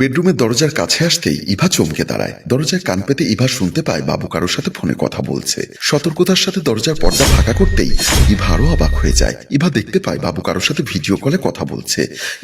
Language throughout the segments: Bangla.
বেডরুমের দরজার কাছে আসতেই ইভা চমকে দাঁড়ায়। দরজায় কান পেতে ইভা শুনতে পায় বাবু কারোর সাথে ফোনে কথা বলছে। সতর্কতার সাথে দরজার পর্দা ফাঁকা করতেই ইভা আরও অবাক হয়ে যায়। ইভা দেখতে পায় বাবু কারোর সাথে ভিডিও কলে কথা বলছে।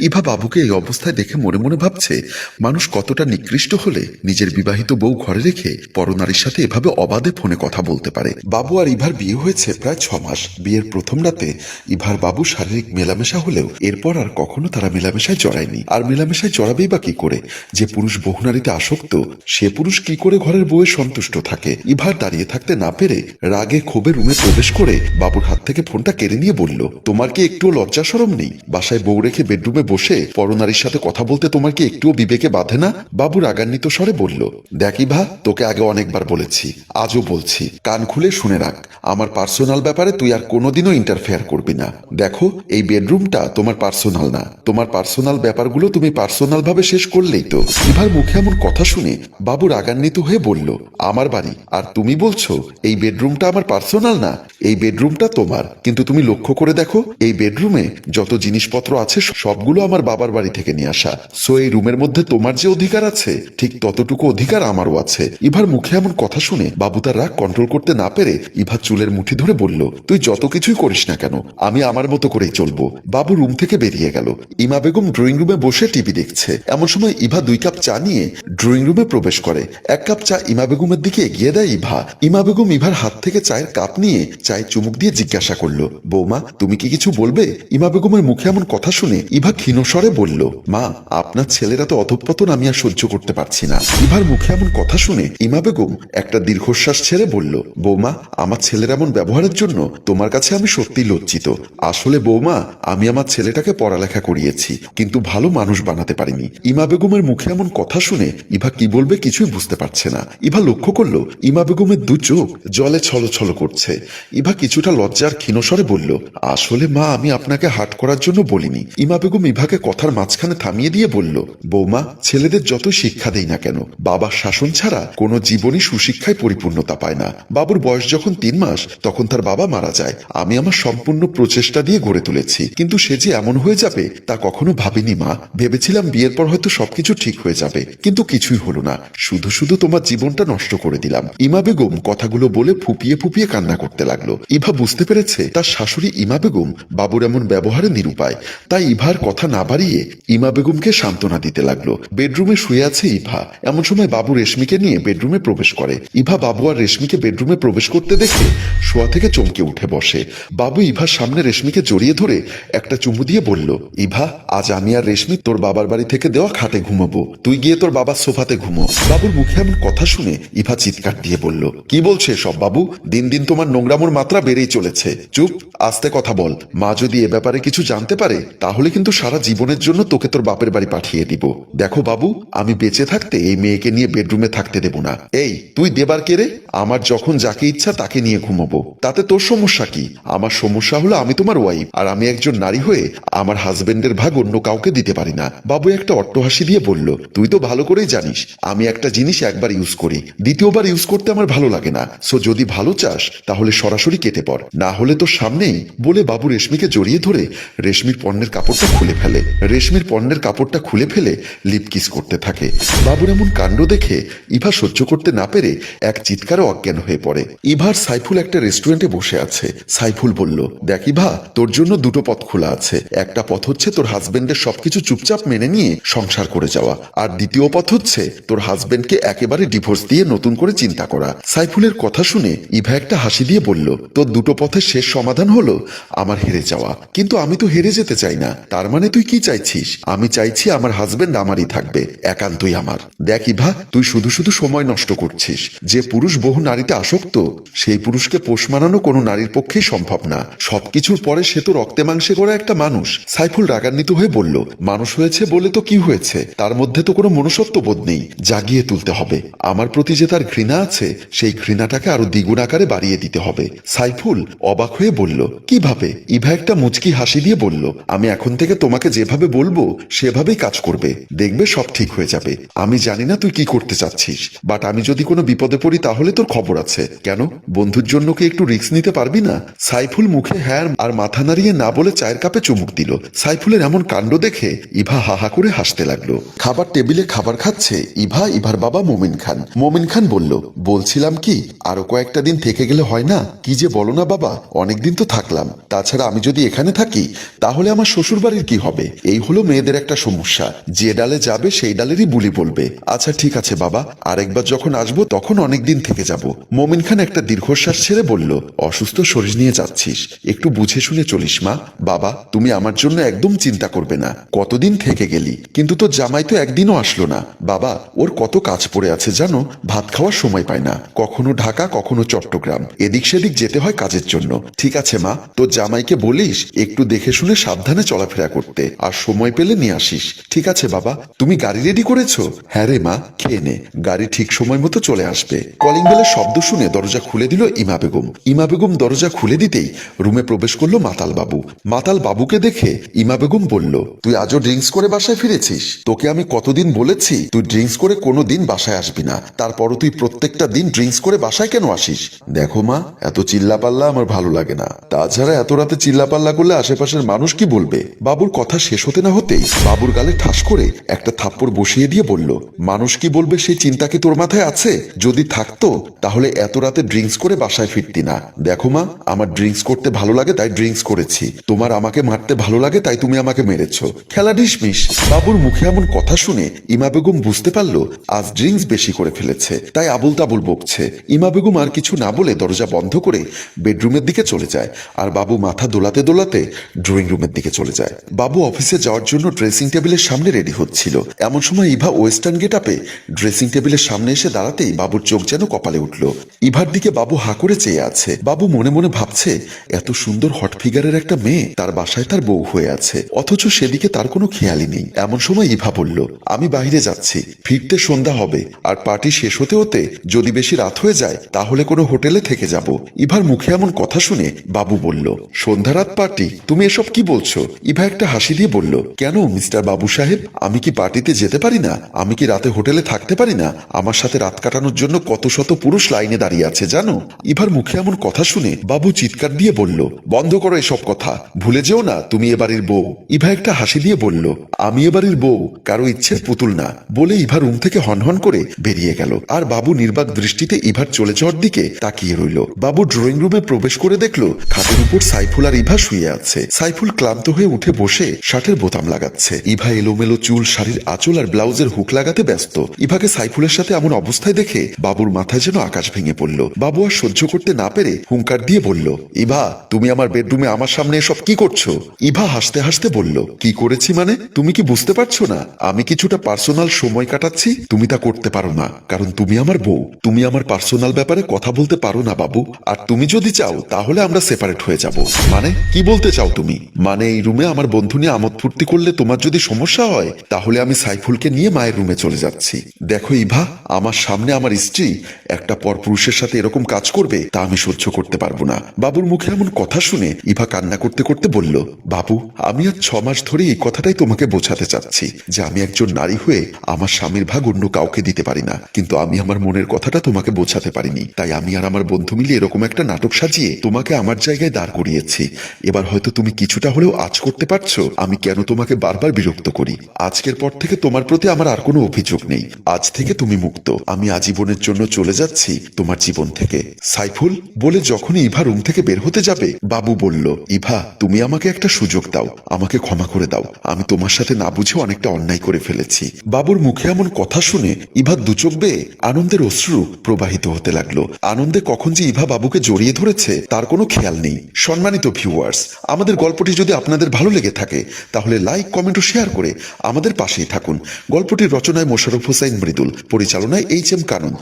ইভা বাবুকে এই অবস্থায় দেখে মনে মনে ভাবছে, মানুষ কতটা নিকৃষ্ট হলে নিজের বিবাহিত বউ ঘরে রেখে পরনারীর সাথে এভাবে অবাধে ফোনে কথা বলতে পারে। বাবু আর ইভার বিয়ে হয়েছে প্রায় ছ মাস। বিয়ের প্রথম রাতে ইভার বাবু শারীরিক মেলামেশা হলেও এরপর আর কখনো তারা মেলামেশায় জড়ায়নি। আর মেলামেশায় জড়াবেই বা কি করে? যে পুরুষ বহুনারীতে আসক্ত, সে পুরুষ কি করে ঘরের বউয়ে সন্তুষ্ট থাকে? ইভার দাঁড়িয়ে থাকতে না পেরে রাগে ক্ষোভে রুমে প্রবেশ করে বাবুর হাত থেকে ফোনটা কেড়ে নিয়ে বলল, তোমার কি একটুও লজ্জা সরম নেই? বাসায় বউ রেখে বেডরুমে বসে পরনারীর সাথে কথা বলতে তোমার কি একটুও বিবেকে বাঁধে না? বাবু রাগান্বিত স্বরে বলল, দেখ ইভা, তোকে আগে অনেকবার বলেছি, আজও বলছি, কান খুলে শুনে রাখ। আমার পার্সোনাল ব্যাপারে তুই আর কোনোদিনও ইন্টারফেয়ার করবি না। দেখো, এই বেডরুমটা তোমার পার্সোনাল না। তোমার পার্সোনাল ব্যাপারগুলো তুমি পার্সোনাল ভাবে শেষ করলেই তো। ইভার মুখে এমন কথা শুনে বাবু রাগান্বিত হয়ে বলল, আমার বাড়ি। আর তুমি বলছো, এই বেডরুমটা আমার পার্সোনাল না, এই বেডরুমটা তোমার। কিন্তু তুমি লক্ষ্য করে দেখো, এই বেডরুমে যত জিনিসপত্র আছে, সবগুলো আমার বাবার বাড়ি থেকে নিয়ে আসা। সো এই রুমের মধ্যে তোমার যে অধিকার আছে, ঠিক ততটুকু অধিকার আমারও আছে। ইভার মুখে এমন কথা শুনে বাবু তার রাগ কন্ট্রোল করতে না পেরে ইভা চুলের মুঠি ধরে বলল, তুই যত কিছুই করিস না কেন, আমি আমার মতো করেই চলবো। বাবু রুম থেকে বেরিয়ে গেল। ইমা বেগম ড্রয়িং রুমে বসে টিভি দেখছে। এমন সময় ইভা দুই কাপ চা নিয়ে ড্রয়িং রুমে প্রবেশ করে। এক কাপ চা ইমা বেগমের দিকে এগিয়ে দেয় ইভা। ইমা বেগম ইভার হাত থেকে চায়ের কাপ নিয়ে চায়ের চুমুক দিয়ে জিজ্ঞাসা করল, বৌমা, তুমি কি কিছু বলবে? ইমা বেগমের মুখে এমন কথা শুনে ইভা ক্ষীণস্বরে বলল, মা, আপনার ছেলেরা তো অধঃপতন আমি আর সহ্য করতে পারছি না। ইভার মুখে এমন কথা শুনে ইমা বেগম একটা দীর্ঘশ্বাস ছেড়ে বলল, বৌমা, আমার ছেলের এমন ব্যবহারের জন্য তোমার কাছে আমি সত্যি লজ্জিত। আসলে বৌমা, আমি আমার ছেলেটাকে পড়ালেখা করিয়েছি, কিন্তু ভালো মানুষ বানাতে পারিনি। ইমা বেগমের মুখে এমন কথা শুনে ইভা কি বলবে কিছুই বুঝতে পারছে না। ইভা লক্ষ্য করল ইমা বেগমের দু চোখ জলে ছলছল করছে। ইভা কিছুটা লজ্জার ক্ষীণস্বরে বলল, আসলে মা, আমি আপনাকে হাট করার জন্য বলিনি। ইমা বেগম ইভাকে কথার মাঝখানে থামিয়ে দিয়ে বলল, বৌমা, ছেলেদের যত শিক্ষা দেই না কেন, বাবার শাসন ছাড়া কোনো জীবনই সুশিক্ষায় পরিপূর্ণতা পায় না। বাবুর বয়স যখন তিন মাস, তখন তার বাবা মারা যায়। আমি আমার সম্পূর্ণ প্রচেষ্টা দিয়ে গড়ে তুলেছি। কিন্তু সে যে এমন হয়ে যাবে, তা কখনো ভাবিনি মা। ভেবেছিলাম বিয়ের পর হয়তো সবকিছু ঠিক হয়ে যাবে। কিন্তু কিছুই হলো না। শুধু শুধু তোমার জীবনটা নষ্ট করে দিলাম। ইমা বেগম কথাগুলো বলে ফুপিয়ে ফুপিয়ে কান্না করতে লাগল। ইভা বুঝতে পেরেছে, তার শাশুড়ি ইমা বেগম বাবুর এমন ব্যবহারে নিরুপায়। তাই ইভার কথা না বাড়িয়ে ইমা বেগমকে সান্ত্বনা দিতে লাগল। বেডরুমে শুয়ে আছে ইভা। এমন সময় বাবু রেশমিকে নিয়ে বেডরুমে প্রবেশ করে। ইভা বাবু আর রেশমিকে বেডরুমে প্রবেশ করতে দেখে শোয়া থেকে চমকে উঠে বসে। বাবু ইভার সামনে রেশমিকে জড়িয়ে ধরে একটা চুমু দিয়ে বলল, ইভা, আজ আমি আর রেশমি তোর বাবার বাড়ি থেকে দেওয়া খাটে ঘুমাবো। তুই গিয়ে তোর বাবার সোফাতে ঘুমো। বাবুর মুখে এমন কথা শুনে ইভা চিৎকার দিয়ে বলল, কি বলছে সব বাবু? দিন দিন তোমার নোংরামোর মাত্রা বেড়েই চলেছে। চুপ, আস্তে কথা বল। মা যদি এ ব্যাপারে কিছু জানতে পারে, তাহলে কিন্তু সারা জীবনের জন্য তোকে তোর বাপের বাড়ি পাঠিয়ে দিব। দেখো বাবু, আমি বেঁচে থাকতে এই মেয়েকে নিয়ে বেডরুমে থাকতে দেব না। এই, তুই দেবার কে রে? আমার যখন যাকে ইচ্ছা তাকে নিয়ে ঘুমাবো। তাতে তোর সমস্যা কি? আমার সমস্যা হলো আমি তোমার ওয়াইফ আর আমি একজন নারী হয়ে আমার হাজবেন্ডের ভাগ অন্য কাউকে দিতে পারি না। বাবু একটা অট্টহাসি দিয়ে বলল, তুই তো ভালো করেই জানিস, আমি একটা জিনিস একবার ইউজ করি। দ্বিতীয়বার ইউজ করতে আমার ভালো লাগে না। সো যদি ভালো চাস, তাহলে সরাসরি কেটে পড়। না হলে তো সামনেই বলে বাবু রেশমিকে জড়িয়ে ধরে রেশমির পণ্যের কাপড়টা খুলে ফেলে। রেশমির পণ্যের কাপড়টা খুলে ফেলে লিপ কিস করতে থাকে। বাবুর এমন কাণ্ড দেখে ইভা সহ্য করতে না পেরে এক চিৎকারে অজ্ঞান হয়ে পড়ে। ইভার সাইফুল একটা রেস্টুরেন্টে বসে আছে। সাইফুল বলল, দেখ ইভা, তোর জন্য দুটো পথ খোলা আছে। একটা পথ হচ্ছে তোর হাজবেন্ডের সবকিছু চুপচাপ মেনে নিয়ে সংসার করে যাওয়া। আর দ্বিতীয় পথ হচ্ছে তোর হাজবেন্ডকে একেবারে ডিভোর্স দিয়ে নতুন করে চিন্তা করা। সাইফুলের কথা শুনে ইভা একটা হাসি দিয়ে বলল, তোর দুটো পথের শেষ সমাধান হলো আমার হেরে যাওয়া। কিন্তু আমি তো হেরে যেতে চাই না। তার মানে তুই কি চাইছিস? আমি চাইছি আমার হাজবেন্ড আমারই থাকবে, একান্তই আমার। দেখ ইভা, তুই শুধু শুধু সময় নষ্ট করছিস। যে পুরুষ বহু নারীতে আসক্ত, সেই পুরুষকে পোষ মানানো কোনো নারীর পক্ষেই সম্ভব না। সবকিছুর পরে সে তো রক্তে মাংসে করা একটা মানুষ। সাইফুল রাগান্বিত হয়ে বলল, মানুষ হয়েছে বলে তো কি হয়েছে? তার মধ্যে তো কোনো মনুষ্যত্ব বোধ নেই, জাগিয়ে তুলতে হবে। আমার প্রতি যে তার ঘৃণা আছে, সেই ঘৃণাটাকে আরও দ্বিগুণ আকারে বাড়িয়ে দিতে হবে। সাইফুল অবাক হয়ে বলল, কীভাবে? ইভা একটা মুচকি হাসি দিয়ে বলল, আমি এখন থেকে তোমাকে যেভাবে বলব, সেভাবেই কাজ করবে। দেখবে সব ঠিক হয়ে যাবে। আমি জানি না তুই কি করতে চাচ্ছিস বাট আমি যদি কোনো বিপদে পড়ি, তাহলে তোর খবর আছে। কেন? বন্ধুর জন্য কি একটু রিস্ক নিতে পারবি না? সাইফুল মুখে হ্যাঁ আর মাথা নাড়িয়ে না বলে চায়ের কাপে চুমুক দিল। সাইফুলের এমন কাণ্ড দেখে ইভা হাহা করে হাসতে লাগল। খাবার টেবিলে খাবার খাচ্ছে। ইভা, ইভার বাবা মোমিন খান। মোমিন খান বলল, বলছিলাম কি, আরও কয়েকটা দিন থেকে গেলে হয় না? কি যে বলো না বাবা, অনেকদিন তো থাকলাম। তাছাড়া আমি যদি এখানে থাকি, তাহলে আমার শ্বশুর বাড়ির কি হবে? এই হলো মেয়েদের একটা সমস্যা। যে ডালে যাবে, সেই ডালেরই বুলি বলবে। আচ্ছা ঠিক আছে বাবা, আরেকবার যখন আসব, তখন অনেকদিন থেকে যাব। মোমিন খান একটা দীর্ঘশ্বাস ছেড়ে বলল, অসুস্থ শরীর নিয়ে যাচ্ছিস। একটু বুঝে শুনে চলিস মা। বাবা, তুমি আমার জন্য একদম চিন্তা করবে না। কতদিন থেকে গেলি? কিন্তু তোর জামাই তো একদিনও আসলো না। বাবা, ওর কত কাজ পড়ে আছে জানো? ভাত খাওয়ার সময় পায় না। কখনো ঢাকা, কখনো চট্টগ্রাম। এদিক সেদিক যেতে হয় কাজের জন্য। ঠিক আছে, মা। তোর জামাইকে বলিস, একটু দেখে শুনে সাবধানে চলাফেরা করতে। আর সময় পেলে নিয়ে আসিস। ঠিক আছে, বাবা। তুমি গাড়ি রেডি করেছ? হ্যাঁ রে, মা। খেয়ে নে। গাড়ি ঠিক সময় মতো চলে আসবে। কলিং বেলের শব্দ শুনে দরজা খুলে দিল ইমা বেগম। ইমা বেগম দরজা খুলে দিতেই রুমে প্রবেশ করল মাতাল বাবু। মাতাল বাবুকে দেখে ইমা বেগম বলল, তুই আজও ড্রিঙ্কস করে বাসায় ফিরেছিস? তোকে আমি কতদিন বলেছি? তুই ড্রিঙ্কস করে কোনো দিন বাসায় আসবি না। তারপরও তুই প্রত্যেকটা দিন ড্রিঙ্কস করে বাসায় কেন আসিস? দেখো মা, এত চিল্লাপাল্লা আমার ভালো লাগে না। তাছাড়া এত রাতে চিল্লাপাল্লা করলে আশেপাশের মানুষ কি বলবে? বাবুর কথা শেষ হতে না হতেই বাবুর গালে ঠাস করে একটা থাপ্পড় বসিয়ে দিয়ে বলল, মানুষ কি বলবে সেই চিন্তা কি তোর মাথায় আছে? যদি থাকতো, তাহলে এত রাতে ড্রিঙ্কস করে বাসায় ফিরতি না। দেখো মা, আমার ড্রিঙ্কস করতে ভালো লাগে তাই ড্রিঙ্কস করেছি। তোমার আমাকে মারতে ভালো লাগে তাই তুমি আমাকে মেরেছ। খেলা ডিসমিস বাবুর মুখে এমন কথা শুনে ইমা বেগম বুঝতে পারল, আজ ড্রিঙ্কস বেশি করে ফেলেছে। তাই আবুল তাবুল বকছে। ইমা বেগম আর কিছু না বলে দরজা বন্ধ করে বেডরুমের দিকে চলে যায় আর বাবু মাথা দোলাতে দোলাতে ড্রয়িং রুমের দিকে চলে যায়। বাবু অফিসে যাওয়ার জন্য ড্রেসিং টেবিলের সামনে রেডি হচ্ছিল। এমন সময় ইভা ওয়েস্টার্ন গেট আপে ড্রেসিং টেবিলের সামনে এসে দাঁড়াতেই বাবুর চোখ যেন কপালে উঠল। ইভার দিকে বাবু হা করে চেয়ে আছে। বাবু মনে মনে ভাবছে, এত সুন্দর হট ফিগারের একটা মেয়ে, তার বাসায় তার বউ হয়ে আছে। অথচ সেদিকে তার কোনো খেয়ালই নেই। এমন সময় ইভা বলল আমি বাইরে যাচ্ছি। ফিরতে সন্ধ্যা হবে, আর পার্টি শেষ হতে হতে যদি বেশি রাত হয়ে যায়, তাহলে কোনো হোটেলে থেকে যাব। ইভার মুখে এমন কথা শুনে বাবু বলল, সন্ধ্যা রাত পার্টি? তুমি এসব কি বলছো? ইভা একটা হাসি দিয়ে বলল, কেন, মিস্টার বাবু সাহেব? আমি কি পার্টিতে যেতে পারি না? আমি কি রাতে হোটেলে থাকতে পারি না? আমার সাথে রাত কাটানোর জন্য কত শত পুরুষ লাইনে দাঁড়িয়ে আছে, জানো? ইভার মুখে এমন কথা শুনে বাবু চিৎকার দিয়ে বলল, বন্ধ করো এসব কথা। ভুলে যেও না, তুমি এবারের বউ। ইভা একটা হাসি দিয়ে বলল, আমি এবারের বউ। কারও ইচ্ছের পুতুল না বলে ইভা রুম থেকে হনহন করে বেরিয়ে গেল। আর বাবু নির্বাক দৃষ্টিতে ইভার চলে যাওয়ার দিকে তাকিয়ে রইল। বাবু ড্রয়িং রুমে প্রবেশ করে দেখল, খাটের উপর সাইফুল আর ইভা শুয়ে আছে। সাইফুল ক্লান্ত হয়ে উঠে বসে শার্টের বোতাম লাগাচ্ছে। ইভা এলোমেলো চুল, শাড়ির আঁচল আর ব্লাউজের হুক লাগাতে ব্যস্ত। ইভাকে সাইফুলের সাথে এমন অবস্থায় দেখে বাবুর মাথায় যেন আকাশ ভেঙে পড়ল। বাবু আর সহ্য করতে না পেরে হুঙ্কার দিয়ে বলল, ইভা, তুমি আমার বেডরুমে আমার সামনে এসব কি করছ? ইভা হাসতে হাসতে বলল, কি করেছি মানে? তুমি কি বুঝতে পারছ না? আমি কিছুটা পার্সোনাল সময় কাটাচ্ছি, তুমি তা করতে পারো না, কারণ তুমি আমার বউ। তুমি আমার পার্সোনাল ব্যাপারে কথা বলতে পারো না, বাবু। আর তুমি যদি চাও, তাহলে আমরা সেপারেট হয়ে যাব। মানে কি বলতে চাও তুমি? মানে এই রুমে আমার বন্ধু নিয়ে আমোদ ফুর্তি করলে তোমার যদি সমস্যা হয়, তাহলে আমি সাইফুলকে নিয়ে মায়ের রুমে চলে যাচ্ছি। দেখো, ইভা, আমার সামনে আমার স্ত্রী একটা পরপুরুষের সাথে এরকম কাজ করবে, তা আমি সহ্য করতে পারব না। বাবুর মুখে এমন কথা শুনে ইভা কান্না করতে করতে বলল, বাবু, আমি আর ছ মাস ধরে এই কথাটাই তোমাকে বোঝাতে চাচ্ছি, যে আমি একজন নারী হয়ে আমার স্বামীর ভাগ অন্য কাউকে দিতে পারি না। কিন্তু আমি আমার মনের কথাটা তোমাকে বোঝাতে পারিনি। তাই আমি আর আমার বন্ধু মিলে এরকম একটা নাটক সাজিয়ে তোমাকে আমার জায়গায় দাঁড় করিয়েছি। এবার হয়তো তুমি কিছুটা হলেও আজ করতে পারছ। আমি কেন তোমাকে বারবার বিরক্ত করি? আজকের পর থেকে তোমার প্রতি আমার আর কোনো অভিযোগ নেই। আজ থেকে তুমি মুক্ত। আমি আজীবনের জন্য চলে যাচ্ছি তোমার জীবন থেকে। সাইফুল, বলে যখনই ইভা রুম থেকে বের হতে যাবে, বাবু বলল, ইভা, তুমি আমাকে একটা সুযোগ দাও। আমাকে ক্ষমা করে দাও। আমি তোমার সাথে না বুঝে অনেকটা অন্যায় করে ফেলেছি। বাবুর মুখে এমন কথা শুনে ইভা দুচোখ বেয়ে আনন্দের অশ্রু প্রবাহিত হতে লাগল। আনন্দে কখন যে ইভা বাবুকে জড়িয়ে ধরেছে, তার কোনো খেয়াল নেই। সম্মানিত ভিউয়ার্স আমাদের গল্পটি যদি আপনাদের ভালো লেগে থাকে, তাহলে লাইক কমেন্ট ও শেয়ার করে আমাদের পাশেই থাকুন। গল্পটির রচনায় মোশারফ হোসাইন মৃদুল, পরিচালনায় এইচ এম কানন।